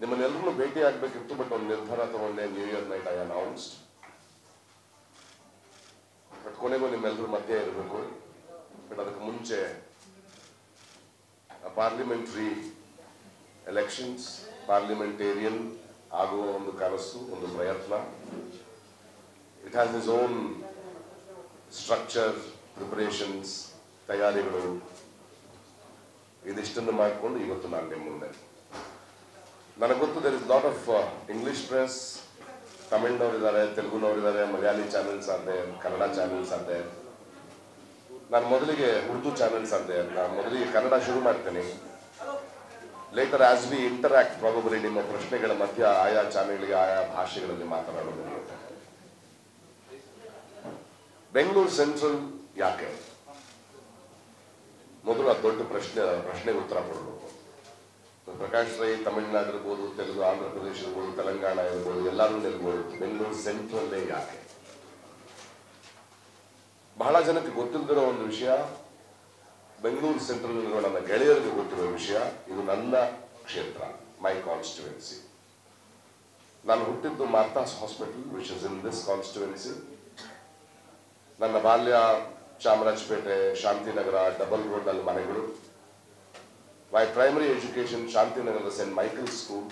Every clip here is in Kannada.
ನಿಮ್ಮನ್ನೆಲ್ಲರೂ ಭೇಟಿ ಆಗ್ಬೇಕಿತ್ತು ಬಟ್ ಒಂದು ನಿರ್ಧಾರ ತಗೊಂಡೆ new year night I announced but ಕೊನೆಗೂ ನಿಮ್ಮೆಲ್ಲರೂ ಮಧ್ಯೆ ಇರಬೇಕು. ಬಟ್ ಅದಕ್ಕೆ ಮುಂಚೆ ಪಾರ್ಲಿಮೆಂಟ್ರಿ ಎಲೆಕ್ಷನ್ಸ್ ಪಾರ್ಲಿಮೆಂಟೇರಿಯನ್ ಆಗುವ ಒಂದು ಕನಸು, ಒಂದು ಪ್ರಯತ್ನ. It has its own structure preparations ತಯಾರಿಗಳು. ಇದಿಷ್ಟನ್ನು ಮಾಡಿಕೊಂಡು ಇವತ್ತು ನಾನು ನಿಮ್ಮ ಮುಂದೆ. ನನಗೆ ಗೊತ್ತು there is lot of English press ತಮಿಳ್ನವರಿದ್ದಾರೆ, ತೆಲುಗುನವರಿದ್ದಾರೆ, ಮಲಯಾಳಿ ಚಾನೆಲ್ಸ್ ಆದೆ ಕನ್ನಡ ಚಾನೆಲ್ಸ್ ಆದೆ ನಾನು ಮೊದಲಿಗೆ ಉರ್ದು ಚಾನೆಲ್ಸ್ ಆದೆ ನಾನು ಮೊದಲಿಗೆ ಕನ್ನಡ ಶುರು ಮಾಡ್ತೇನೆ. Later as we interact probably ನಿಮ್ಮ ಪ್ರಶ್ನೆಗಳ ಮಧ್ಯ, ಆಯಾ ಚಾನೆಲ್ಗೆ ಆಯಾ ಭಾಷೆಗಳಲ್ಲಿ ಮಾತನಾಡೋದು ಬೆಂಗಳೂರು ಸೆಂಟ್ರಲ್ ಯಾಕೆ? ಮೊದಲು ಆ ದೊಡ್ಡ ಪ್ರಶ್ನೆ, ಪ್ರಶ್ನೆಗೆ ಉತ್ತರ ಕೊಡಬೇಕು. ಪ್ರಕಾಶ್ ರೈ ತಮಿಳುನಾಡು ಇರ್ಬೋದು ತೆಲುಗು ಆಂಧ್ರ ಪ್ರದೇಶ ಇರ್ಬೋದು ತೆಲಂಗಾಣ ಇರ್ಬೋದು ಎಲ್ಲರೂ ಇರ್ಬೋದು ಬೆಂಗಳೂರು ಸೆಂಟ್ರಲ್ಲೇ ಯಾಕೆ? ಬಹಳ ಜನಕ್ಕೆ ಗೊತ್ತಿಲ್ಲದಿರೋ ಒಂದು ವಿಷಯ, ಬೆಂಗಳೂರು ಸೆಂಟ್ರಲ್ ಇರುವ ನನ್ನ ಗೆಳೆಯರಿಗೆ ಗೊತ್ತಿರೋ ವಿಷಯ, ಇದು ನನ್ನ ಕ್ಷೇತ್ರ ಮೈ ಕಾನ್ಸ್ಟಿಟ್ಯುವೆನ್ಸಿ ನಾನು ಹುಟ್ಟಿದ್ದು Martha's hospital which is in this constituency ನನ್ನ ಬಾಲ್ಯ ಚಾಮರಾಜಪೇಟೆ, ಶಾಂತಿನಗರ, ಡಬಲ್ ರೋಡ್ ಅಲ್ಲಿ ಮನೆಗಳು. ಮೈ ಪ್ರೈಮರಿ ಎಜುಕೇಶನ್ ಶಾಂತಿನಗರದ ಸೆಂಟ್ ಮೈಕಲ್ ಸ್ಕೂಲ್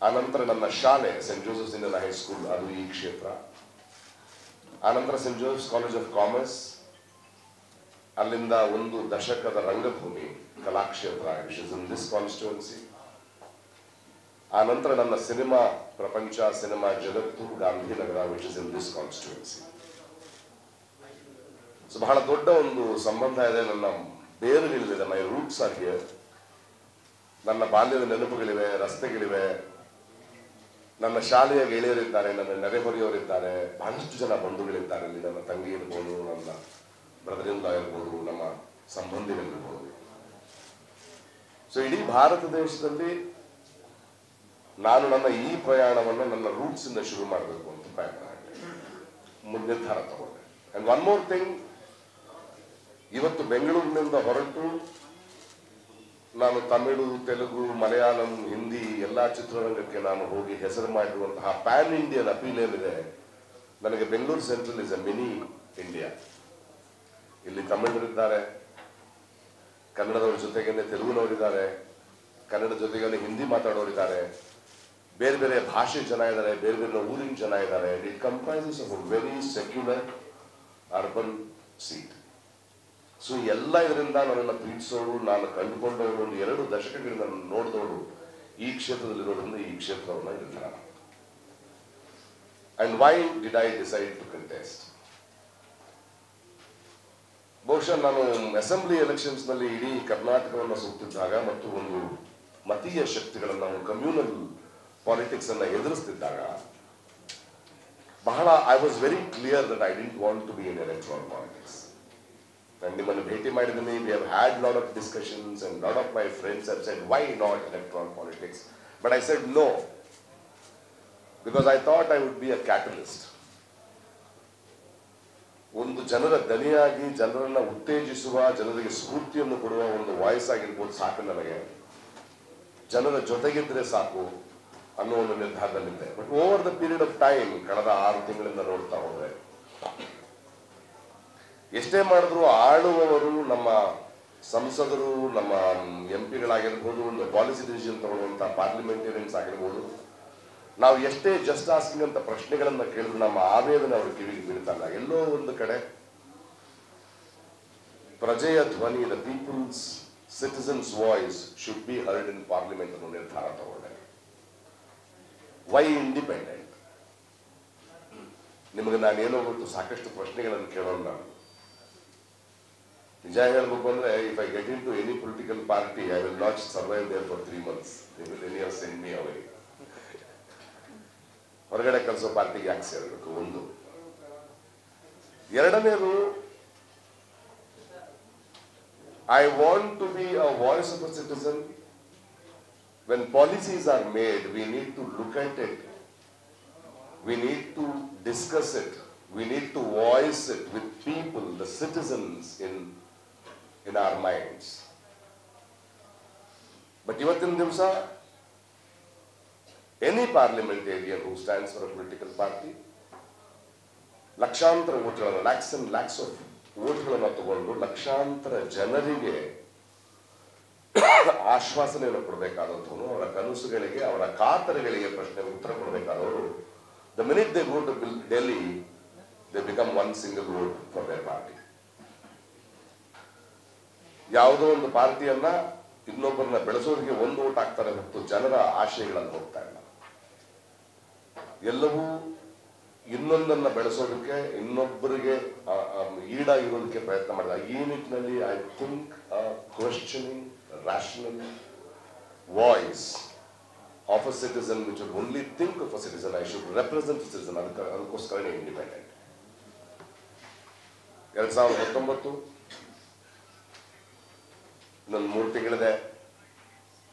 ಆನಂತರ ನನ್ನ ಶಾಲೆ ಸೆಂಟ್ ಜೋಸೆಫ್ಸ್ ಇಂಡಿಯನ್ ಹೈಸ್ಕೂಲ್ ಅದು ಈ ಕ್ಷೇತ್ರ ಆನಂತರ saint Joseph's college of commerce ಅಲ್ಲಿಂದ ಒಂದು ದಶಕದ ರಂಗಭೂಮಿ, Kalakshetra which is in this constituency ಆ ನಂತರ ನನ್ನ ಸಿನಿಮಾ ಪ್ರಪಂಚ, ಸಿನಿಮಾ ಜಗತ್ತು, Gandhinagar which is in this constituency so ಬಹಳ ದೊಡ್ಡ ಒಂದು ಸಂಬಂಧ ಇದೆ ನನ್ನ ಬೇರುಗಳಿವೆ ಮೈ ರೂಟ್ಸ್ ಆರ್ ಹಿಯರ್ ನನ್ನ ಬಾಲ್ಯದ ನೆನಪುಗಳಿವೆ, ರಸ್ತೆಗಳಿವೆ. ನನ್ನ ಶಾಲೆಯ ಗೆಳೆಯರಿದ್ದಾರೆ, ನನ್ನ ನೆರೆಹೊರೆಯವರಿದ್ದಾರೆ. ಬಹಳಷ್ಟು ಜನ ಬಂಧುಗಳಿದ್ದಾರೆ ಅಲ್ಲಿ, ನನ್ನ ತಂಗಿ ಇರ್ಬೋದು, ನನ್ನ ಬ್ರದರಿಂದ ಇರ್ಬೋದು, ನಮ್ಮ ಸಂಬಂಧಿಗಳಿರ್ಬೋದು. ಸೊ ಇಡೀ ಭಾರತ ದೇಶದಲ್ಲಿ ನಾನು ನನ್ನ ಈ ಪ್ರಯಾಣವನ್ನು ನನ್ನ ರೂಟ್ಸ್ ಇಂದ ಶುರು ಮಾಡಬೇಕು ಅಂತ ಪ್ರಯತ್ನ ಮಾಡಿದೆ ನಿರ್ಧಾರ ತಗೊಂಡೆ. ಅಂಡ್ ಒನ್ ಮೋರ್ ಥಿಂಗ್ ಇವತ್ತು ಬೆಂಗಳೂರಿನಿಂದ ಹೊರಟು ನಾನು ತಮಿಳು, ತೆಲುಗು, ಮಲಯಾಳಂ, ಹಿಂದಿ ಎಲ್ಲಾ ಚಿತ್ರರಂಗಕ್ಕೆ ನಾನು ಹೋಗಿ ಹೆಸರು ಮಾಡಿರುವಂತಹ ಪ್ಯಾನ್ ಇಂಡಿಯನ್ ಅಪೀಲ್ ಏನಿದೆ, ನನಗೆ Bengaluru central is a mini India ಇಲ್ಲಿ ತಮಿಳರಿದ್ದಾರೆ, ಕನ್ನಡದವ್ರ ಜೊತೆಗೇನೆ ತೆಲುಗುನವರಿದ್ದಾರೆ, ಕನ್ನಡ ಜೊತೆಗೇನೆ ಹಿಂದಿ ಮಾತಾಡೋರಿದ್ದಾರೆ, ಬೇರೆ ಬೇರೆ ಭಾಷೆ ಜನ ಇದ್ದಾರೆ, ಬೇರೆ ಬೇರೆ ಊರಿನ ಜನ ಇದ್ದಾರೆ. It comprises a very secular urban seat so ಎಲ್ಲ ಇದರಿಂದ ನನ್ನನ್ನು ಪ್ರೀತಿಸೋರು, ನಾನು ಕಂಡುಕೊಂಡವರು, ಒಂದು ಎರಡು ದಶಕಗಳಿಂದ ನೋಡಿದವರು ಈ ಕ್ಷೇತ್ರದಲ್ಲಿರೋದ್ರಿಂದ ಈ ಕ್ಷೇತ್ರವನ್ನು ನಿರ್ಧಾರ and why did I decide to contest ಬಹುಶಃ ನಾನು ಅಸೆಂಬ್ಲಿ ಎಲೆಕ್ಷನ್ಸ್ನಲ್ಲಿ ಇಡೀ ಕರ್ನಾಟಕವನ್ನು ಸುತ್ತಿದ್ದಾಗ ಮತ್ತು ಒಂದು ಮತೀಯ ಶಕ್ತಿಗಳನ್ನ ಕಮ್ಯುನಲ್ ಪಾಲಿಟಿಕ್ಸ್ ಅನ್ನ ಎದುರಿಸ್ತಿದ್ದಾಗ ಬಹಳ I was very clear that I didn't want to be in electoral politics ನಾನು ನಿಮ್ಮನ್ನು ಭೇಟಿ ಮಾಡಿದ್ದೀನಿ we have had lot of discussions and lot of my friends have said why not electoral politics but I said no because I thought I would be a catalyst ಒಂದು ಜನರ ದನಿಯಾಗಿ ಜನರನ್ನು ಉತ್ತೇಜಿಸುವ, ಜನರಿಗೆ ಸ್ಫೂರ್ತಿಯನ್ನು ಕೊಡುವ ಒಂದು ವಾಯ್ಸ್ ಆಗಿರ್ಬೋದು ಸಾಕು ನನಗೆ. ಜನರ ಜೊತೆಗಿದ್ರೆ ಸಾಕು ಅನ್ನೋ ಒಂದು ನಿರ್ಧಾರದಲ್ಲಿದ್ದೆ. But over the period of time ಕಳೆದ ಆರು ತಿಂಗಳಿಂದ ನೋಡ್ತಾ ಹೋದ್ರೆ ಎಷ್ಟೇ ಮಾಡಿದ್ರು ಆಳುವವರು ನಮ್ಮ ಸಂಸದರು, ನಮ್ಮ ಎಂ ಪಿಗಳಾಗಿರ್ಬೋದು ಒಂದು ಪಾಲಿಸಿ ಡಿಸಿಷನ್ ತಗೊಳ್ಳುವಂಥ ಪಾರ್ಲಿಮೆಂಟೇರಿಯನ್ಸ್ ಆಗಿರ್ಬೋದು, ನಾವು ಎಷ್ಟೇ ಜಸ್ಟ್ ಆಸ್ಕಿಂಗ್ ಅಂತ ಪ್ರಶ್ನೆಗಳನ್ನು ಕೇಳಿದ್ರು ನಮ್ಮ ಆವೇದನೆ ಅವ್ರ ಕಿವಿಗೆ ಬೀಳ್ತಲ್ಲ ಎಲ್ಲೋ ಒಂದು ಕಡೆ ಪ್ರಜೆಯ ಧ್ವನಿ the people's citizens voice should be heard in parliament ಅನ್ನೋ ನಿರ್ಧಾರ ತಗೊಂಡೆ. ವೈ ಇಂಡಿಪೆಂಡೆಂಟ್ ನಿಮಗೆ ನಾನು ಏನೋ ಗೊತ್ತು, ಸಾಕಷ್ಟು ಪ್ರಶ್ನೆಗಳನ್ನು ಕೇಳೋಣ ನಾನು. ನಿಜ ಹೇಳ್ಬೇಕು ಅಂದ್ರೆ if I get into any political party I will not survive there for three months any or send me away ಹೊರಗಡೆ ಕಳಿಸೋ ಪಾರ್ಟಿಗೆ ಯಾಕೆ ಸೇರಬೇಕು ಒಂದು. ಎರಡನೇದು I want to be a voice of a citizen when policies are made we need to look at it we need to discuss it we need to voice it with people the citizens in in our minds but ಇವತ್ತಿನ ದಿವಸ any parliamentarian who stands for a political party ಲಕ್ಷಾಂತರ ಓಟ್ಗಳನ್ನು ಲ್ಯಾಕ್ಸ್ ಅಂಡ್ ಲ್ಯಾಕ್ಸ್ ಆಫ್ ಓಟ್ಗಳನ್ನು ತಗೊಂಡು ಲಕ್ಷಾಂತರ ಜನರಿಗೆ ಆಶ್ವಾಸನೆಯನ್ನು ಕೊಡಬೇಕಾದಂಥವನು ಅವರ ಕನಸುಗಳಿಗೆ, ಅವರ ಕಾತರಗಳಿಗೆ ಪ್ರಶ್ನೆ, ಉತ್ತರ ಕೊಡಬೇಕಾದವರು the minute they go to Delhi they become one single vote for their party ಯಾವುದೋ ಒಂದು ಪಾರ್ಟಿಯನ್ನ ಇನ್ನೊಬ್ಬರನ್ನ ಬೆಳೆಸೋರಿಗೆ ಒಂದು ಓಟ್ ಆಗ್ತಾರೆ ಮತ್ತು ಜನರ ಆಶಯಗಳನ್ನು ಹೋಗ್ತಾ ಇಲ್ಲ. ಎಲ್ಲವೂ ಇನ್ನೊಂದನ್ನ ಬೆಳೆಸೋದಕ್ಕೆ, ಇನ್ನೊಬ್ಬರಿಗೆ ಈಡಾಗಿರೋದಕ್ಕೆ ಪ್ರಯತ್ನ ಮಾಡಿದ. ಈ ನಿಟ್ಟಿನಲ್ಲಿ I think questioning rational voice of a citizen which only think of a citizen I should represent citizen ಅದಕ್ಕೆ ಅದಕ್ಕೋಸ್ಕರನೇ ಇಂಡಿಪೆಂಡೆಂಟ್ ಎರಡ್ ಸಾವಿರದ ಹತ್ತೊಂಬತ್ತು ಇನ್ನೊಂದು ಮೂರು ತಿಂಗಳಿದೆ.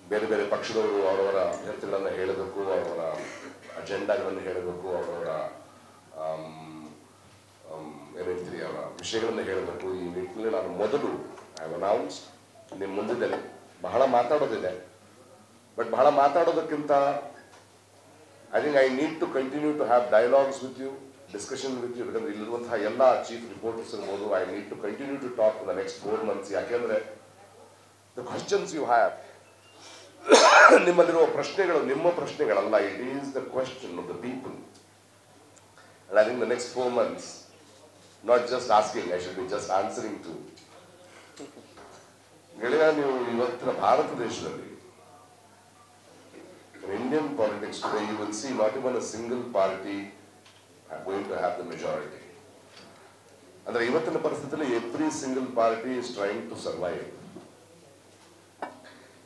ಬೇರೆ ಬೇರೆ ಪಕ್ಷದವರು ಅವರವರ ಅಭ್ಯರ್ಥಿಗಳನ್ನು ಹೇಳಬೇಕು ಅವರವರ ಅಜೆಂಡಾಗಳನ್ನು ಹೇಳಬೇಕು ಅವರವರ ಆಮ್, ಆಮ್, ಏನ್ ಹೇಳ್ತೀರಿ ಅವರ ವಿಷಯಗಳನ್ನು ಹೇಳಬೇಕು. ಈ ನಿಟ್ಟಿನಲ್ಲಿ ನಾನು ಮೊದಲು ಐ ಅನೌನ್ಸ್ ನಿಮ್ಮ ಮುಂದಿದ್ದೇನೆ ಬಹಳ ಮಾತಾಡೋದಿದೆ. ಬಟ್ ಬಹಳ ಮಾತಾಡೋದಕ್ಕಿಂತ I think I need to continue to have dialogues with you discussion with you ಯಾಕಂದ್ರೆ ಇಲ್ಲಿರುವಂತಹ ಎಲ್ಲ ಚೀಫ್ ರಿಪೋರ್ಟರ್ಸ್ ಇರ್ಬೋದು I need to continue to talk the next four months ಯಾಕೆಂದ್ರೆ ದ ಕ್ವಶನ್ಸ್ ಯು ಹ್ಯಾವ್ ನಿಮ್ಮಲ್ಲಿರುವ ಪ್ರಶ್ನೆಗಳು ನಿಮ್ಮ ಪ್ರಶ್ನೆಗಳಲ್ಲ. It is the question of the people think the next four months not just asking I should be just answering to ಗೆಳೆಯ, ನೀವು ಇವತ್ತಿನ ಭಾರತ ದೇಶದಲ್ಲಿ Indian politics politics you you will see even a a single going to have the majority. ಅಂದ್ರೆ ಇವತ್ತಿನ ಪರಿಸ್ಥಿತಿಯಲ್ಲಿ every single party is trying to survive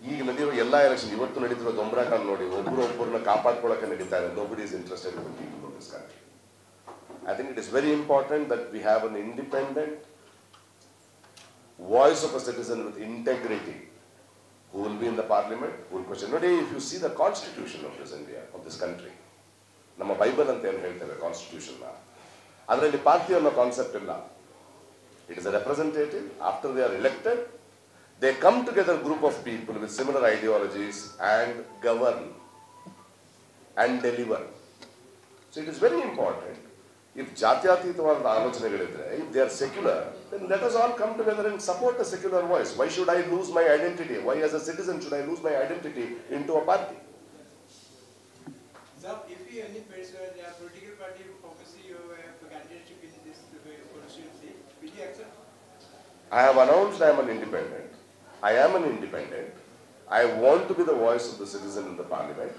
ಈಗ ನಡೆಯುವ ಎಲ್ಲಾ ಎಲೆಕ್ಷನ್ ಇವತ್ತು ನಡೀತಿರೋ ದೊಂಬ್ರಾಕಾನ್ ನೋಡಿ ಒಬ್ಬರು ಒಬ್ಬರನ್ನ ಕಾಪಾಡ್ಕೊಳ್ಳಕ್ಕೆ ನಡೀತಾ ಇದೆ. Nobody is interested in people this country I think it is very important that we have an independent voice of a citizen with integrity who will be in the parliament, who will question. Today, if you see the constitution of this India, of this country, ನಮ್ಮ ಬೈಬಲ್ ಅಂತ ಏನು ಹೇಳ್ತೇವೆ ಕಾನ್ಸ್ಟಿಟ್ಯೂಷನ್ ಅದರಲ್ಲಿ ಪಾರ್ಟಿ ಅನ್ನೋ ಕಾನ್ಸೆಪ್ಟ್ ಇಲ್ಲ. It is a representative after they are elected They come together group of people with similar ideologies and govern and deliver so it is very important if ಜಾತ್ಯತೀತವಾದ ಆಲೋಚನೆಗಳಿದ್ರೆ if they are secular then let us all come together and support the secular voice. Why should I lose my identity? Why as a citizen should I lose my identity into a party? Sir, if you any person, uh, political party focus you uh, candidacy in this uh, constituency, will you accept? I have announced I am an independent. I am an independent. I want to be the voice of the citizen in the parliament.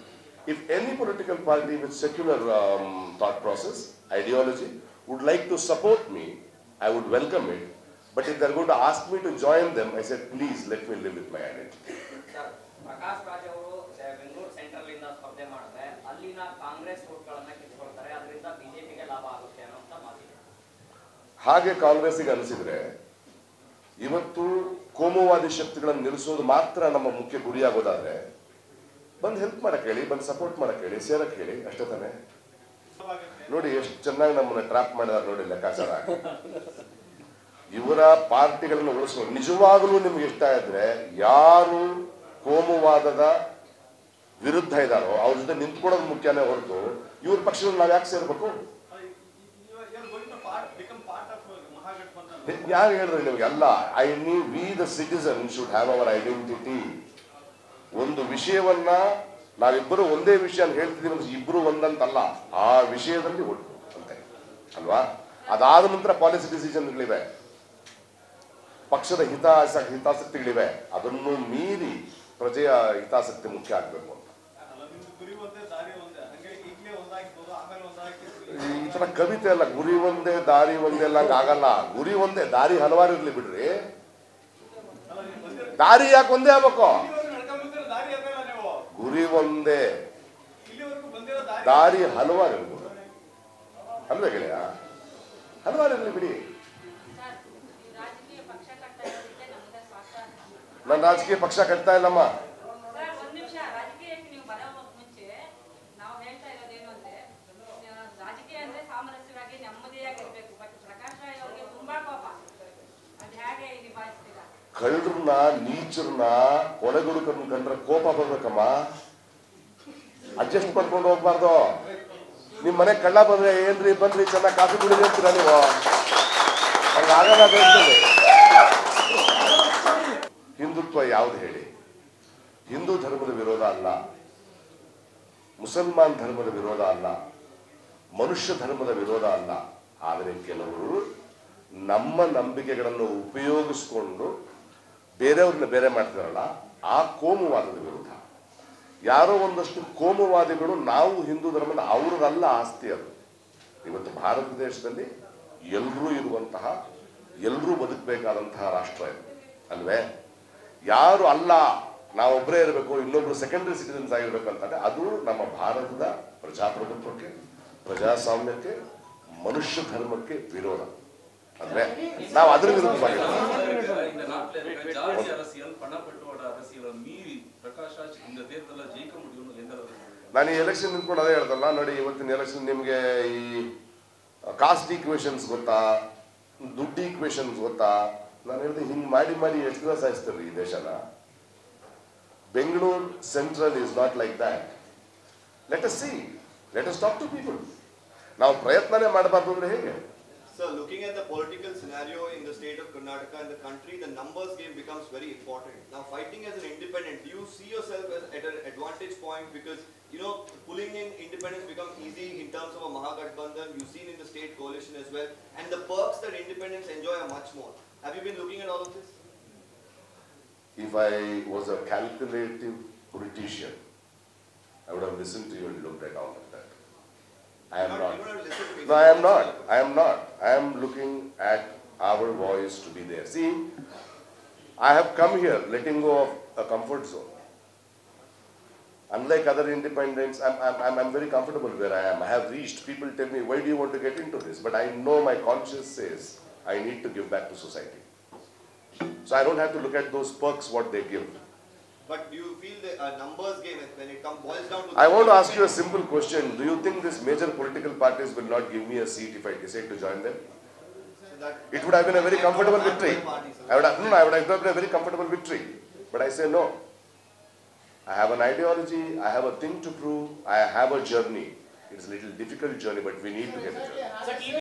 If any political party with secular um, thought process, ideology, would like to support me, I would welcome it. But if they're going to ask me to join them, I said, please let me live with my identity. Sir Prakash Raj ಅವರು ಸೆ- ಬೆಂಗಳೂರು ಸೆಂಟ್ರಲ್ ಇಂದ ಸ್ಪರ್ಧೆ ಮಾಡಿದ್ರೆ ಅಲ್ಲಿನ ಕಾಂಗ್ರೆಸ್ ವೋಟ್ಗಳನ್ನ ಕಿತ್ಕೊಳ್ತಾರೆ ಅದರಿಂದ ಬಿಜೆಪಿಗೆ ಲಾಭ ಆಗುತ್ತೆ ಅನ್ನೋಂಥ ಮಾತಿದೆ ಹಾಗೆ ಕಾಂಗ್ರೆಸ್ಸಿಗೆ ಅನಿಸಿದ್ರೆ ಇವತ್ತು ಕೋಮುವಾದಿ ಶಕ್ತಿಗಳನ್ನು ನಿಲ್ಲಿಸೋದು ಮಾತ್ರ ನಮ್ಮ ಮುಖ್ಯ ಗುರಿಯಾಗೋದಾದ್ರೆ, ಬಂದು ಹೆಲ್ಪ್ ಮಾಡಕ್ ಹೇಳಿ ಬಂದು ಸಪೋರ್ಟ್ ಮಾಡಕ್ ಹೇಳಿ ಸೇರಕ್ ಹೇಳಿ, ಅಷ್ಟೇ ತಾನೆ. ನೋಡಿ ಎಷ್ಟು ಚೆನ್ನಾಗಿ ನಮ್ಮನ್ನ ಟ್ರಾಪ್ ಮಾಡಿದಾರೆ ನೋಡಿ ಲೆಕ್ಕಾಚಾರ. ಇವರ ಪಾರ್ಟಿಗಳನ್ನು ಉಳಿಸುವ ನಿಜವಾಗಲೂ ನಿಮ್ಗೆ ಇಷ್ಟ ಇದ್ರೆ ಯಾರು ಕೋಮುವಾದದ ವಿರುದ್ಧ ಇದ್ದಾರೋ ಅವ್ರ ಜೊತೆ ನಿಂತ್ಕೊಳ್ಳೋದು ಮುಖ್ಯನೇ ಹೊರತು ಇವ್ರ ಪಕ್ಷದಲ್ಲಿ ನಾವು ಯಾಕೆ ಸೇರ್ಬೇಕು? ಯಾರು ಹೇಳಿದ್ರೆ ನಿಮಗೆ? ಅಲ್ಲ ಐ ನೀ we the citizen should have our identity ಒಂದು ವಿಷಯವನ್ನ ನಾವಿಬ್ಬರು ಒಂದೇ ವಿಷಯ ಅಂತ ಹೇಳ್ತಿದೀವಿ ಅಂದ್ರೆ ಇಬ್ರು ಒಂದಂತಲ್ಲ, ಆ ವಿಷಯದಲ್ಲಿ ಒಟ್ಟು ಅಂತ ಅಲ್ವಾ? ಅದಾದ ನಂತರ ಪಾಲಿಸಿ ಡಿಸಿಷನ್ಗಳಿವೆ ಪಕ್ಷದ ಹಿತಾಸ ಹಿತಾಸಕ್ತಿಗಳಿವೆ. ಅದನ್ನು ಮೀರಿ ಪ್ರಜೆಯ ಹಿತಾಸಕ್ತಿ ಮುಖ್ಯ ಆಗ್ಬೇಕು ಅಂತ ಅಲ್ಲ, ನಿಮ್ದು ಗುರಿ ಒಂದೇ ದಾರಿ ಒಂದೇ ಹಂಗಾಗಿ ಈಗಲೇ ಒಂದಾಗ್ಬೋದು ಆಮೇಲೆ ಒಂದಾಗ್ತಿರ್ಬೋದು ತರ ಕವಿತೆ ಅಲ್ಲ ಗುರಿ ಒಂದೇ ದಾರಿ ಒಂದೇ ಅಲ್ಲ ಆಗಲ್ಲ ಗುರಿ ಒಂದೇ ದಾರಿ ಹಲವಾರು ಇರ್ಲಿ ಬಿಡ್ರಿ. ದಾರಿ ಯಾಕೆ ಒಂದೇ ಆಗ್ಬೇಕು? ಗುರಿ ಒಂದೇ. ದಾರಿ ಹಲವಾರು ಇರ್ಬೋದು. ಅಲ್ವೇ ಗೆಳೆಯ? ಹಲವಾರು ಇರ್ಲಿ ಬಿಡಿ. ನಾನು ರಾಜಕೀಯ ಪಕ್ಷ ಕಟ್ತಾ ಇಲ್ಲಮ್ಮ ಸರ್ ಒಂದ್ ನಿಮಿಷ ರಾಜಕೀಯಕ್ಕೆ ನೀವು ಬರೋ ಮುಂಚೆ ನಾವು ಹೇಳ್ತಾ ಇರೋದೇನು ಅಂದ್ರೆ ಆ, ರಾಜಕೀಯ ಅಂದ್ರೆ ಸಾಮರಸ್ಯವಾಗಿ ನೆಮ್ಮದಿಯಾಗಿರ್ಬೇಕು ಬಟ್ ಪ್ರಕಾಶ್ ರಾಯ್ ಅವ್ರಿಗೆ ತುಂಬಾ ಕೋಪ ಅದ್ ಹೇಗೆ ನಿಭಾಯಿಸ್ತೀರಾ ಕಳ್ಳರನ್ನ, ನೀಚರನ್ನ ಕೊಲೆಗುಡುಕರನ್ನ ಕಂಡ್ರೆ ಕೋಪ ಬರ್ಬೇಕಮ್ಮ. ಅಡ್ಜಸ್ಟ್ ಮಾಡ್ಕೊಂಡು ಹೋಗ್ಬಾರ್ದು. ನಿಮ್ ಮನೆ ಕಳ್ಳ ಬಂದ್ರೆ ಏನ್ರಿ, ಬಂದ್ರಿ, ಚೆನ್ನಾಗಿ ಕಾಫಿ ಕುಡಿದ್ರಿ ಅಂತೀರಾ ನೀವು? ಹಂಗಾಗಲ್ಲ ಹಿಂದುತ್ವ ಯಾವ್ದು ಹೇಳಿ? ಹಿಂದೂ ಧರ್ಮದ ವಿರೋಧ ಅಲ್ಲ. ಮುಸಲ್ಮಾನ್ ಧರ್ಮದ ವಿರೋಧ ಅಲ್ಲ. ಮನುಷ್ಯ ಧರ್ಮದ ವಿರೋಧ ಅಲ್ಲ. ಆದರೆ ಕೆಲವರು ನಮ್ಮ ನಂಬಿಕೆಗಳನ್ನು ಉಪಯೋಗಿಸ್ಕೊಂಡು ಬೇರೆಯವ್ರನ್ನ ಬೇರೆ ಮಾಡ್ತಾರಲ್ಲ, ಆ ಕೋಮುವಾದದ ವಿರುದ್ಧ. ಯಾರೋ ಒಂದಷ್ಟು ಕೋಮುವಾದಿಗಳು ನಾವು ಹಿಂದೂ ಧರ್ಮದ ಅವ್ರದಲ್ಲ ಆಸ್ತಿ ಅದು. ಇವತ್ತು ಭಾರತ ದೇಶದಲ್ಲಿ ಎಲ್ಲರೂ ಇರುವಂತಹ ಎಲ್ಲರೂ ಬದುಕಬೇಕಾದಂತಹ ರಾಷ್ಟ್ರ ಇದು, ಅಲ್ವೇ? ಯಾರು ಅಲ್ಲ ನಾವೊಬ್ಬರೇ ಇರಬೇಕು, ಇನ್ನೊಬ್ರು ಸೆಕೆಂಡರಿ ಸಿಟಿಸನ್ಸ್ ಆಗಿರ್ಬೇಕು ಅಂತಂದ್ರೆ ಅದು ನಮ್ಮ ಭಾರತದ ಪ್ರಜಾಪ್ರಭುತ್ವಕ್ಕೆ, ಪ್ರಜಾಸ್ವಾಮ್ಯಕ್ಕೆ, ಮನುಷ್ಯ ಧರ್ಮಕ್ಕೆ ವಿರೋಧ. ಅಂದ್ರೆ ನಾವು ಅದ್ರ ವಿರುದ್ಧ ನಾನು ಈ ಎಲೆಕ್ಷನ್ ನಿಂತ್ಕೊಂಡು ಅದೇ ಹೇಳ್ತಲ್ಲ ನೋಡಿ ಇವತ್ತಿನ ಎಲೆಕ್ಷನ್ ನಿಮಗೆ ಈ ಕಾಸ್ಟ್ ಈಕ್ವೇಶನ್ಸ್ ಗೊತ್ತಾ, ದುಡ್ಡು ಈಕ್ವೇಶನ್ಸ್ ಗೊತ್ತಾ? ನಾನು ಹೇಳಿದೆ ಹಿಂಗೆ ಮಾಡಿ ಮಾಡಿ ಎಷ್ಟು ದಿವಸ ಸಾಯಿಸ್ತಾರೆ ಈ ದೇಶನ? Bengaluru central is not like that let us see let us talk to people ನಾವು ಪ್ರಯತ್ನನೇ ಮಾಡಬಾರ್ದು ಅಂದರೆ ಹೇಗೆ? Sir, looking at the political scenario in the state of Karnataka and the country, the numbers game becomes very important. Now, fighting as an independent, do you see yourself as at an advantage point because you know pulling in independence becomes easy in terms of a Mahagathbandhan. You've seen in the state coalition as well, and the perks that independents enjoy are much more. Have you been looking at all of this? If I was a calculative politician, I would have listened to you and looked at all of that. I am not. No, I am not. I am not. I am looking at our voice to be there. See, I have come here letting go of a comfort zone. Unlike other independents, I'm, I'm, I'm, very comfortable where I am. I have reached. People tell me, why do you want to get into this? But I know my conscience says I need to give back to society. So I don't have to look at those perks, what they give. But do you feel the uh, numbers game when it comes boils down to? I want to ask you a simple question. Do you think these major political parties will not give me a seat if I decide to join them? So It would have been a very comfortable victory. party. I would have, no, no, I would have been a very comfortable victory. But I say no. I have an ideology, I have a thing to prove, I have a journey. It's a little difficult journey, but we need to get it. Sir